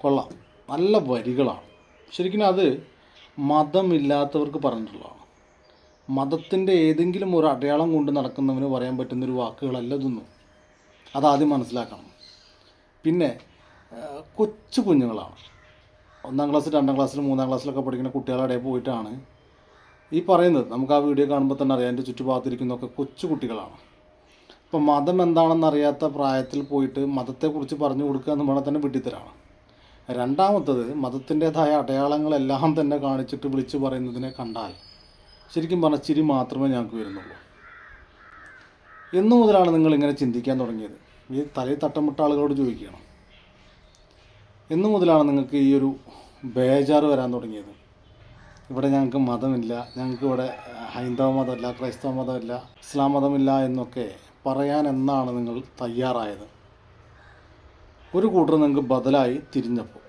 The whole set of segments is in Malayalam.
കൊള്ളാം. നല്ല വരികളാണ്. ശരിക്കും അത് മതമില്ലാത്തവർക്ക് പറഞ്ഞിട്ടുള്ളതാണ്. മതത്തിന്റെ ഏതെങ്കിലും ഒരു അടയാളം കൊണ്ട് നടക്കുന്നവന് പറയാൻ പറ്റുന്നൊരു വാക്കുകളല്ല ഇതൊന്നും. അതാദ്യം മനസ്സിലാക്കണം. പിന്നെ കൊച്ചു കുഞ്ഞുങ്ങളാണ്. ഒന്നാം ക്ലാസ് രണ്ടാം ക്ലാസ്സിൽ മൂന്നാം ക്ലാസ്സിലൊക്കെ പഠിക്കുന്ന കുട്ടികളുടെ ഇടയിൽ പോയിട്ടാണ് ഈ പറയുന്നത് നമുക്ക് ആ വീഡിയോ കാണുമ്പോൾ തന്നെ അറിയാം എന്റെ ചുറ്റുഭാഗത്തിരിക്കുന്നതൊക്കെ കൊച്ചു കുട്ടികളാണ്. ഇപ്പം മതം എന്താണെന്ന് അറിയാത്ത പ്രായത്തിൽ പോയിട്ട് മതത്തെക്കുറിച്ച് പറഞ്ഞു കൊടുക്കുക എന്ന് പറഞ്ഞാൽ തന്നെ വിട്ടിത്തരാണ് രണ്ടാമത്തത് മതത്തിന്റെതായ അടയാളങ്ങളെല്ലാം തന്നെ കാണിച്ചിട്ട് വിളിച്ചു പറയുന്നതിനെ കണ്ടാൽ ശരിക്കും പറഞ്ഞ ചിരി മാത്രമേ ഞങ്ങൾക്ക് വരുന്നുള്ളൂ. എന്നു മുതലാണ് നിങ്ങൾ ഇങ്ങനെ ചിന്തിക്കാൻ തുടങ്ങിയത്. ഈ തലയിൽ തട്ടമിട്ട ആളുകളോട് ചോദിക്കണം എന്നു മുതലാണ് നിങ്ങൾക്ക് ഈ ഒരു ബേജാറ് വരാൻ തുടങ്ങിയത്. ഇവിടെ ഞങ്ങൾക്ക് മതമില്ല ഞങ്ങൾക്ക് ഇവിടെ ഹൈന്ദവ മതമില്ല ക്രൈസ്തവ മതമില്ല ഇസ്ലാം മതമില്ല എന്നൊക്കെ പറയാൻ എന്നാണ് നിങ്ങൾ തയ്യാറായത്. ഒരു കൂട്ടർ നിങ്ങൾക്ക് ബദലായി തിരിഞ്ഞപ്പോൾ.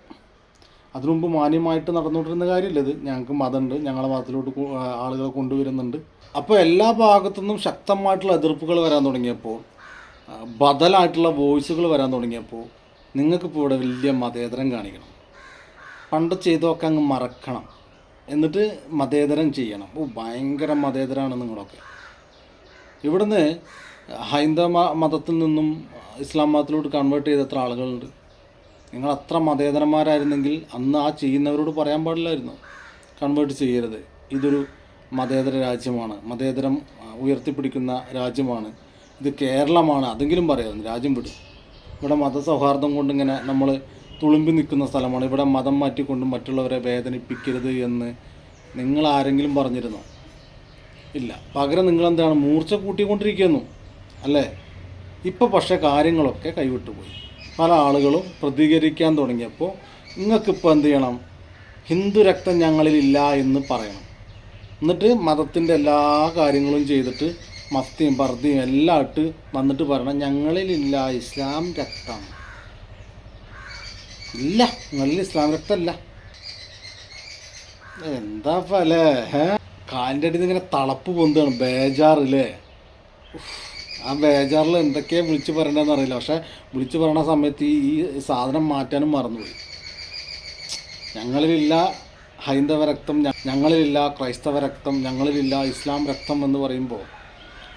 അതിനുമുമ്പ് മാന്യമായിട്ട് നടന്നുകൊണ്ടിരുന്ന കാര്യമില്ല ഇത്. ഞങ്ങൾക്ക് മതമുണ്ട് ഞങ്ങളെ മതത്തിലോട്ട് ആളുകളെ കൊണ്ടുവരുന്നുണ്ട്. അപ്പോൾ എല്ലാ ഭാഗത്തുനിന്നും ശക്തമായിട്ടുള്ള എതിർപ്പുകൾ വരാൻ തുടങ്ങിയപ്പോൾ ബദലായിട്ടുള്ള വോയിസുകൾ വരാൻ തുടങ്ങിയപ്പോൾ നിങ്ങൾക്കിപ്പോൾ ഇവിടെ വലിയ മതേതരം കാണിക്കണം. പണ്ട് ചെയ്തൊക്കെ അങ്ങ് മറക്കണം. എന്നിട്ട് മതേതരം ചെയ്യണം. ഓ ഭയങ്കര മതേതരമാണ് നിങ്ങളൊക്കെ ഇവിടുന്ന് ഹൈന്ദവ മതത്തിൽ നിന്നും ഇസ്ലാം മതത്തിലോട്ട് കൺവേർട്ട് ചെയ്ത എത്ര ആളുകളുണ്ട്? നിങ്ങൾ അത്ര മതേതരന്മാരായിരുന്നെങ്കിൽ അന്ന് ആ ചെയ്യുന്നവരോട് പറയാൻ പാടില്ലായിരുന്നു. കൺവേർട്ട് ചെയ്യരുത്. ഇതൊരു മതേതര രാജ്യമാണ്. മതേതരം ഉയർത്തിപ്പിടിക്കുന്ന രാജ്യമാണ്. ഇത് കേരളമാണ്. അതെങ്കിലും പറയാം. രാജ്യം വിടും. ഇവിടെ മതസൗഹാർദ്ദം കൊണ്ടിങ്ങനെ നമ്മൾ തുളുമ്പി നിൽക്കുന്ന സ്ഥലമാണ്. ഇവിടെ മതം മാറ്റിക്കൊണ്ട് മറ്റുള്ളവരെ വേദനിപ്പിക്കരുത് എന്ന് നിങ്ങൾ ആരെങ്കിലും പറഞ്ഞിരുന്നോ? ഇല്ല. പകരം നിങ്ങളെന്താണ് മൂർച്ച കൂട്ടിക്കൊണ്ടിരിക്കുന്നു അല്ലേ? ഇപ്പോൾ പക്ഷേ കാര്യങ്ങളൊക്കെ കൈവിട്ടു പോയി. പല ആളുകളും പ്രതികരിക്കാൻ തുടങ്ങിയപ്പോൾ നിങ്ങൾക്കിപ്പോൾ എന്ത് ചെയ്യണം? ഹിന്ദു രക്തം ഞങ്ങളിലില്ല എന്ന് പറയണം. എന്നിട്ട് മതത്തിന്റെ എല്ലാ കാര്യങ്ങളും ചെയ്തിട്ട് മസ്തിയും പർദ്ദയും എല്ലാം ഇട്ട് വന്നിട്ട് പറയണം ഞങ്ങളിലില്ല ഇസ്ലാം രക്തം. ഇല്ല നല്ല ഇസ്ലാം രക്തമല്ല എന്താ പല കാലിന്റെ അടിയിൽ ഇങ്ങനെ തളപ്പ് പൊന്താണ് ബേജാറില്ലേ. ആ ബേജാറിൽ എന്തൊക്കെയാ വിളിച്ച് പറയണ്ടതെന്ന് അറിയില്ല. പക്ഷെ വിളിച്ച് പറയണ സമയത്ത് ഈ സാധനം മാറ്റാനും മറന്നുപോയി. ഞങ്ങളിലില്ല ഹൈന്ദവ രക്തം ഞങ്ങളിലില്ല ക്രൈസ്തവ രക്തം ഞങ്ങളിലില്ല ഇസ്ലാം രക്തം എന്ന് പറയുമ്പോൾ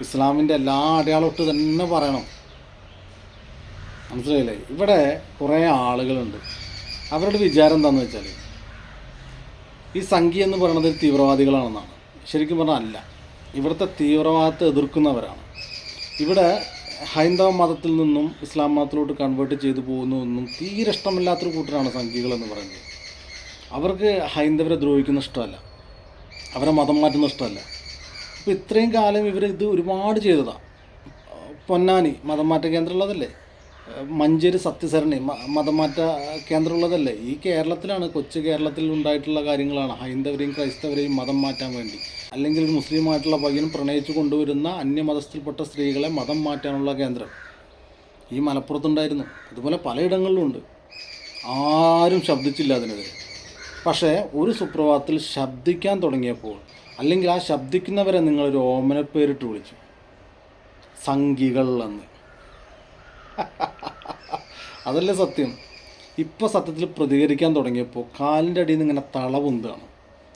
ഇസ്ലാമിന്റെ എല്ലാ അടയാളമിട്ട് തന്നെ പറയണം. മനസ്സിലായില്ലേ? ഇവിടെ കുറേ ആളുകളുണ്ട്. അവരുടെ വിചാരം എന്താണെന്ന് വെച്ചാൽ ഈ സംഖ്യ എന്ന് പറയുന്നത് തീവ്രവാദികളാണെന്നാണ്. ശരിക്കും പറഞ്ഞാൽ അല്ല. ഇവിടുത്തെ തീവ്രവാദത്തെ എതിർക്കുന്നവരാണ്. ഇവിടെ ഹൈന്ദവ മതത്തിൽ നിന്നും ഇസ്ലാം മതത്തിലോട്ട് കൺവേർട്ട് ചെയ്തു പോകുന്നതൊന്നും തീരെ ഇഷ്ടമില്ലാത്തൊരു കൂട്ടരാണ് സംഖ്യകൾ എന്ന് പറയുന്നത്. അവർക്ക് ഹൈന്ദവരെ ദ്രോഹിക്കുന്ന ഇഷ്ടമല്ല. അവരെ മതം മാറ്റുന്ന ഇഷ്ടമല്ല. അപ്പോൾ ഇത്രയും കാലം ഇവർ ഇത് ഒരുപാട് ചെയ്തതാണ് പൊന്നാനി മതം മാറ്റ കേന്ദ്രമുള്ളതല്ലേ? മഞ്ചേരി സത്യസരണി മതമാറ്റ കേന്ദ്രമുള്ളതല്ലേ? ഈ കേരളത്തിലാണ് കൊച്ചു കേരളത്തിൽ ഉണ്ടായിട്ടുള്ള കാര്യങ്ങളാണ്. ഹൈന്ദവരെയും ക്രൈസ്തവരെയും മതം മാറ്റാൻ വേണ്ടി. അല്ലെങ്കിൽ മുസ്ലിമായിട്ടുള്ള പയ്യൻ പ്രണയിച്ചു കൊണ്ടുവരുന്ന അന്യമതസ്ഥിൽപ്പെട്ട സ്ത്രീകളെ മതം മാറ്റാനുള്ള കേന്ദ്രം ഈ മലപ്പുറത്തുണ്ടായിരുന്നു. അതുപോലെ പലയിടങ്ങളിലുമുണ്ട് ആരും ശബ്ദിച്ചില്ല അതിനെതിരെ. പക്ഷേ ഒരു സുപ്രഭാതത്തിൽ ശബ്ദിക്കാൻ തുടങ്ങിയപ്പോൾ അല്ലെങ്കിൽ ആ ശബ്ദിക്കുന്നവരെ നിങ്ങളൊരു ഓമനപ്പേരിട്ട് വിളിച്ചു. സംഘികൾ അതല്ലേ സത്യം. ഇപ്പോൾ സത്യത്തിൽ പ്രതികരിക്കാൻ തുടങ്ങിയപ്പോൾ കാലിന്റെ അടിയിൽ നിന്ന് ഇങ്ങനെ തളവുന്താണ്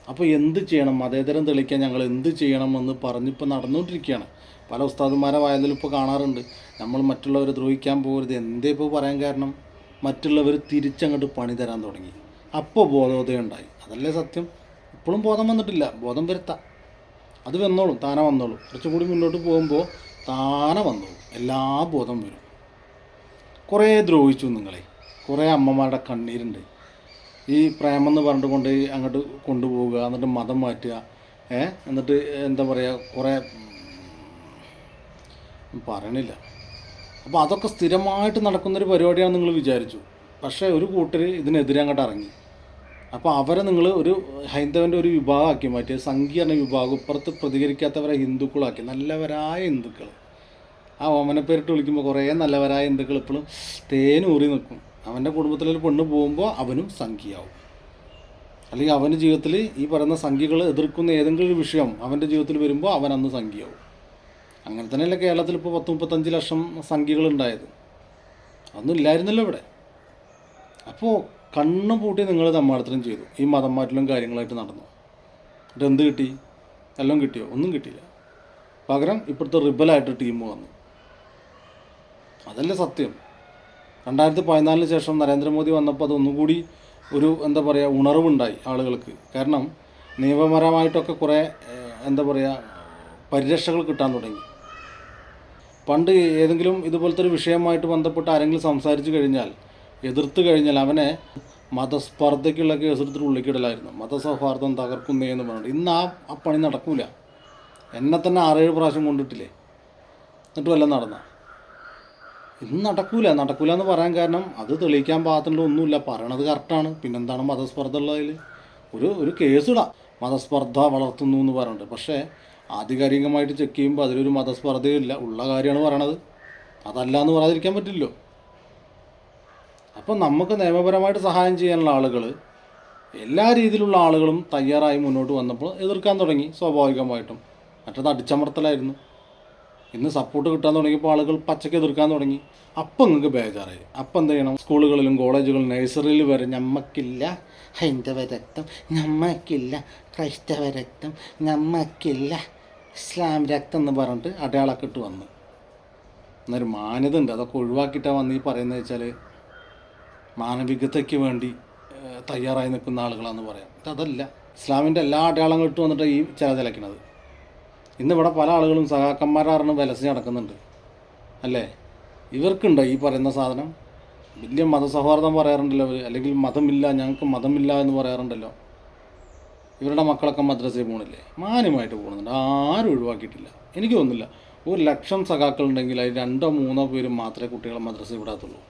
അപ്പോൾ എന്ത് ചെയ്യണം? മതേതരം തെളിക്കാൻ ഞങ്ങൾ എന്ത് ചെയ്യണമെന്ന് പറഞ്ഞിപ്പോൾ നടന്നുകൊണ്ടിരിക്കുകയാണ് പല ഉസ്താദുമാരെ ഇപ്പോൾ കാണാറുണ്ട്. നമ്മൾ മറ്റുള്ളവരെ ദ്രോഹിക്കാൻ പോകരുത്. എന്തേ ഇപ്പോൾ പറയാൻ കാരണം? മറ്റുള്ളവർ തിരിച്ചങ്ങോട്ട് പണി തരാൻ തുടങ്ങി. അപ്പോൾ ബോധോദയം ഉണ്ടായി. അതല്ലേ സത്യം? ഇപ്പോഴും ബോധം വന്നിട്ടില്ല. ബോധം വരുത്താം. അത് വന്നോളും. താനെ വന്നോളും. കുറച്ചും കൂടി മുന്നോട്ട് പോകുമ്പോൾ താനെ വന്നോളും. എല്ലാ ബോധം വരും. കുറേ ദ്രോഹിച്ചു നിങ്ങളെ. കുറേ അമ്മമാരുടെ കണ്ണീരുണ്ട്. ഈ പ്രേമെന്ന് പറഞ്ഞിട്ട് കൊണ്ട് അങ്ങോട്ട് കൊണ്ടുപോവുക എന്നിട്ട് മതം മാറ്റുക ഏ? എന്നിട്ട് എന്താ പറയുക കുറേ പറയണില്ല. അപ്പോൾ അതൊക്കെ സ്ഥിരമായിട്ട് നടക്കുന്നൊരു പരിപാടിയാണ് നിങ്ങൾ വിചാരിച്ചു. പക്ഷേ ഒരു കൂട്ടർ ഇതിനെതിരെ അങ്ങോട്ട് ഇറങ്ങി. അപ്പോൾ അവരെ നിങ്ങൾ ഒരു ഹൈന്ദവന്റെ ഒരു വിഭാഗമാക്കി മാറ്റി. സംഘീർണ വിഭാഗം. ഇപ്പുറത്ത് പ്രതികരിക്കാത്തവരെ ഹിന്ദുക്കളാക്കി. നല്ലവരായ ഹിന്ദുക്കൾ ആ ഓമനപ്പേരിട്ട് വിളിക്കുമ്പോൾ കുറേ നല്ലവരായ ഹിന്ദുക്കൾ ഇപ്പോഴും തേനൂറി നിൽക്കും അവന്റെ കുടുംബത്തിലൊരു പെണ്ണ് പോകുമ്പോൾ അവനും സംഖ്യയാവും. അല്ലെങ്കിൽ അവന്റെ ജീവിതത്തിൽ ഈ പറയുന്ന സംഖ്യകൾ എതിർക്കുന്ന ഏതെങ്കിലും ഒരു വിഷയം അവന്റെ ജീവിതത്തിൽ വരുമ്പോൾ അവൻ അന്ന് സംഖ്യയാവും. അങ്ങനെ തന്നെയല്ലേ കേരളത്തിൽ ഇപ്പോൾ പത്ത് മുപ്പത്തഞ്ച് ലക്ഷം സംഖ്യകളുണ്ടായത് അതൊന്നും ഇല്ലായിരുന്നല്ലോ ഇവിടെ. അപ്പോൾ കണ്ണു പൂട്ടി നിങ്ങൾ തമ്മാടത്തിലും ചെയ്തു. ഈ മതം കാര്യങ്ങളായിട്ട് നടന്നു. എന്നിട്ട് എന്ത് കിട്ടി? എല്ലാം കിട്ടിയോ? ഒന്നും കിട്ടിയില്ല. പകരം ഇപ്പോഴത്തെ റിബലായിട്ട് ടീം വന്നു. അതല്ലേ സത്യം. രണ്ടായിരത്തി പതിനാലിന് ശേഷം നരേന്ദ്രമോദി വന്നപ്പോൾ അതൊന്നും കൂടി ഒരു എന്താ പറയുക ഉണർവുണ്ടായി ആളുകൾക്ക്. കാരണം നിയമപരമായിട്ടൊക്കെ കുറേ എന്താ പറയുക പരിരക്ഷകൾ കിട്ടാൻ തുടങ്ങി. പണ്ട് ഏതെങ്കിലും ഇതുപോലത്തെ ഒരു വിഷയമായിട്ട് ബന്ധപ്പെട്ട് ആരെങ്കിലും സംസാരിച്ചു കഴിഞ്ഞാൽ എതിർത്ത് കഴിഞ്ഞാൽ അവനെ മതസ്പർദ്ധയ്ക്കുള്ള കേസെടുത്തിട്ട് ഉള്ളിക്കിടലായിരുന്നു. മതസൗഹാർദ്ദം തകർക്കുന്നേ എന്ന് പറഞ്ഞിട്ട്. ഇന്ന് ആ ആ പണി നടക്കൂല. എന്നെ തന്നെ ആറേഴ് പ്രാവശ്യം കൊണ്ടിട്ടില്ലേ? എന്നിട്ടും എല്ലാം നടന്ന? ഇന്ന് നടക്കൂല. നടക്കൂല എന്ന് പറയാൻ കാരണം അത് തെളിയിക്കാൻ പാകത്തിനുള്ള ഒന്നുമില്ല. പറയണത് കറക്റ്റാണ് പിന്നെന്താണ് മതസ്പർദ്ധ ഉള്ളതിൽ ഒരു ഒരു കേസിടാം മതസ്പർദ്ധ വളർത്തുന്നു എന്ന് പറയുന്നുണ്ട് പക്ഷേ ആധികാരികമായിട്ട് ചെക്ക് ചെയ്യുമ്പോൾ അതിലൊരു മതസ്പർദ്ധയില്ല ഉള്ള കാര്യമാണ് പറയണത്. അതല്ല എന്ന് പറയാതിരിക്കാൻ പറ്റില്ലല്ലോ. അപ്പം നമുക്ക് നിയമപരമായിട്ട് സഹായം ചെയ്യാനുള്ള ആളുകൾ എല്ലാ രീതിയിലുള്ള ആളുകളും തയ്യാറായി മുന്നോട്ട് വന്നപ്പോൾ എതിർക്കാൻ തുടങ്ങി. സ്വാഭാവികമായിട്ടും. മറ്റത് അടിച്ചമർത്തലായിരുന്നു. ഇന്ന് സപ്പോർട്ട് കിട്ടാൻ തുടങ്ങിയപ്പോൾ ആളുകൾ പച്ചയ്ക്ക് എതിർക്കാൻ തുടങ്ങി. അപ്പം നിങ്ങൾക്ക് ബേജാറായി. അപ്പം എന്ത് ചെയ്യണം? സ്കൂളുകളിലും കോളേജുകളിലും നഴ്സറിയിൽ വരെ ഞമ്മക്കില്ല. ഹൈന്ദവ രക്തം ഞമ്മക്കില്ല. ക്രൈസ്തവ രക്തം ഞമ്മക്കില്ല. ഇസ്ലാം രക്തം എന്ന് പറഞ്ഞിട്ട് അടയാളൊക്കെ ഇട്ട് വന്ന്. എന്നൊരു മാന്യത ഉണ്ട് അതൊക്കെ ഒഴിവാക്കിയിട്ടാണ് വന്ന് പറയുന്നത് വെച്ചാൽ മാനവികതയ്ക്ക് വേണ്ടി തയ്യാറായി നിൽക്കുന്ന ആളുകളാണെന്ന് പറയാം. അതല്ല ഇസ്ലാമിന്റെ എല്ലാ അടയാളങ്ങളും ഇട്ട് വന്നിട്ട് ഈ ചില ചിലക്കുന്നത് ഇന്ന് ഇവിടെ പല ആളുകളും സഹാക്കന്മാരാറിന് വിലസി നടക്കുന്നുണ്ട്. അല്ലേ? ഇവർക്കുണ്ടോ ഈ പറയുന്ന സാധനം? വലിയ മതസൗഹാർദ്ദം പറയാറുണ്ടല്ലോ അവർ അല്ലെങ്കിൽ മതമില്ല ഞങ്ങൾക്ക് മതമില്ല എന്ന് പറയാറുണ്ടല്ലോ. ഇവരുടെ മക്കളൊക്കെ മദ്രസയിൽ പോകണില്ലേ മാന്യമായിട്ട് പോകുന്നുണ്ട് ആരും ഒഴിവാക്കിയിട്ടില്ല. എനിക്ക് തോന്നുന്നില്ല. ഒരു ലക്ഷം സഖാക്കളുണ്ടെങ്കിൽ അതിൽ രണ്ടോ മൂന്നോ പേരും മാത്രമേ കുട്ടികളെ മദ്രസയിൽ വിടാത്തുള്ളൂ.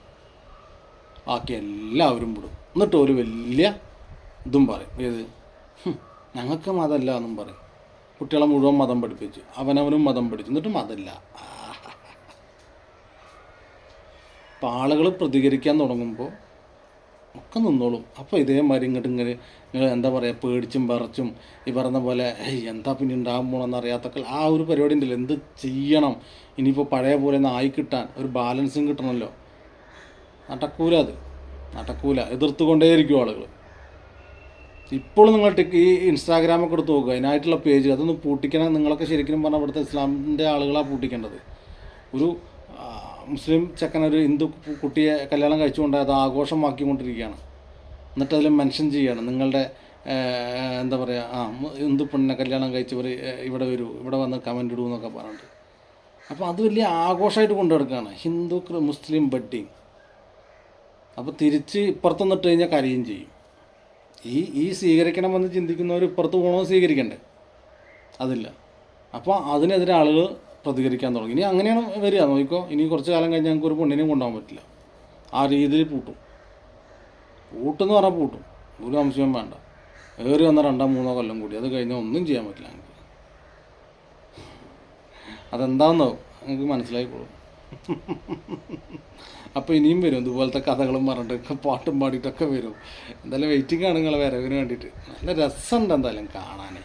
ബാക്കി എല്ലാവരും വിടും. എന്നിട്ട് ഒരു വലിയ ഇതും പറയും. ഏത്? ഞങ്ങൾക്ക് മതമല്ല എന്നും പറയും. കുട്ടികളെ മുഴുവൻ മതം പഠിപ്പിച്ചു. അവനവനും മതം പഠിച്ചു. എന്നിട്ട് മതമില്ല അപ്പം ആളുകൾ പ്രതികരിക്കാൻ തുടങ്ങുമ്പോൾ ഒക്കെ നിന്നോളും. അപ്പോൾ ഇതേമാതിരി ഇങ്ങോട്ട് ഇങ്ങനെ നിങ്ങൾ എന്താ പറയുക പേടിച്ചും പറിച്ചും ഈ പറഞ്ഞ പോലെ എന്താ പിന്നെ ഉണ്ടാകാൻ പോകണമെന്ന് ആ ഒരു പരിപാടി ഉണ്ടല്ലോ. എന്ത് ചെയ്യണം? ഇനിയിപ്പോൾ പഴയ പോലെ ഒന്ന് ആയി കിട്ടാൻ ഒരു ബാലൻസും കിട്ടണമല്ലോ നടക്കൂല അത്. നടക്കൂല. എതിർത്തുകൊണ്ടേയിരിക്കും ആളുകൾ ഇപ്പോൾ നിങ്ങൾ ടിക്ക് ഈ ഇൻസ്റ്റാഗ്രാമൊക്കെ എടുത്ത് നോക്കുക. അതിനായിട്ടുള്ള പേജ് അതൊന്ന് പൂട്ടിക്കണം. നിങ്ങളൊക്കെ ശരിക്കും പറഞ്ഞാൽ ഇവിടുത്തെ ഇസ്ലാമിന്റെ ആളുകളാണ് പൂട്ടിക്കേണ്ടത്. ഒരു മുസ്ലിം ചെക്കൻ ഒരു ഹിന്ദു കുട്ടിയെ കല്യാണം കഴിച്ചുകൊണ്ട് അത് ആഘോഷമാക്കിക്കൊണ്ടിരിക്കുകയാണ്. എന്നിട്ട് അതിൽ മെൻഷൻ ചെയ്യുകയാണ്. നിങ്ങളുടെ എന്താ പറയുക ആ ഹിന്ദു പെണ്ണിനെ കല്യാണം കഴിച്ചവർ ഇവിടെ വരൂ ഇവിടെ വന്ന് കമന്റ് ഇടൂ എന്നൊക്കെ പറഞ്ഞിട്ട്. അപ്പോൾ അത് വലിയ ആഘോഷമായിട്ട് കൊണ്ടു നടക്കുകയാണ് ഹിന്ദു മുസ്ലിം വെഡ്ഡിങ്. അപ്പോൾ തിരിച്ച് ഇപ്പുറത്തുനിന്നിട്ട് കഴിഞ്ഞാൽ കരയും ചെയ്യും. ഈ ഈ സ്വീകരിക്കണമെന്ന് ചിന്തിക്കുന്നവർ ഇപ്പുറത്ത് പോകണമെന്ന് സ്വീകരിക്കണ്ടേ? അതില്ല. അപ്പോൾ അതിനെതിരെ ആളുകൾ പ്രതികരിക്കാൻ തുടങ്ങി. ഇനി അങ്ങനെയാണ് വരിക. നോക്കിക്കോ ഇനി കുറച്ച് കാലം കഴിഞ്ഞ് ഞങ്ങൾക്ക് ഒരു പെണ്ണിനെയും കൊണ്ടുപോകാൻ പറ്റില്ല. ആ രീതിയിൽ പൂട്ടും. പൂട്ടെന്ന് പറഞ്ഞാൽ പൂട്ടും. ഒരു അംശവും വേണ്ട. ഏറി വന്ന രണ്ടോ മൂന്നോ കൊല്ലം കൂടി. അത് കഴിഞ്ഞാൽ ഒന്നും ചെയ്യാൻ പറ്റില്ല ഞങ്ങൾക്ക്. അതെന്താണെന്നോ നിങ്ങൾക്ക് മനസ്സിലായിക്കോളും. അപ്പോൾ ഇനിയും വരും ഇതുപോലത്തെ കഥകളും പറഞ്ഞിട്ട് പാട്ടും പാടിയിട്ടൊക്കെ വരും. എന്തായാലും വെയിറ്റിംഗ് ആണ് നിങ്ങളെ വരവിന് വേണ്ടിയിട്ട്. നല്ല രസമുണ്ട് എന്തായാലും കാണാൻ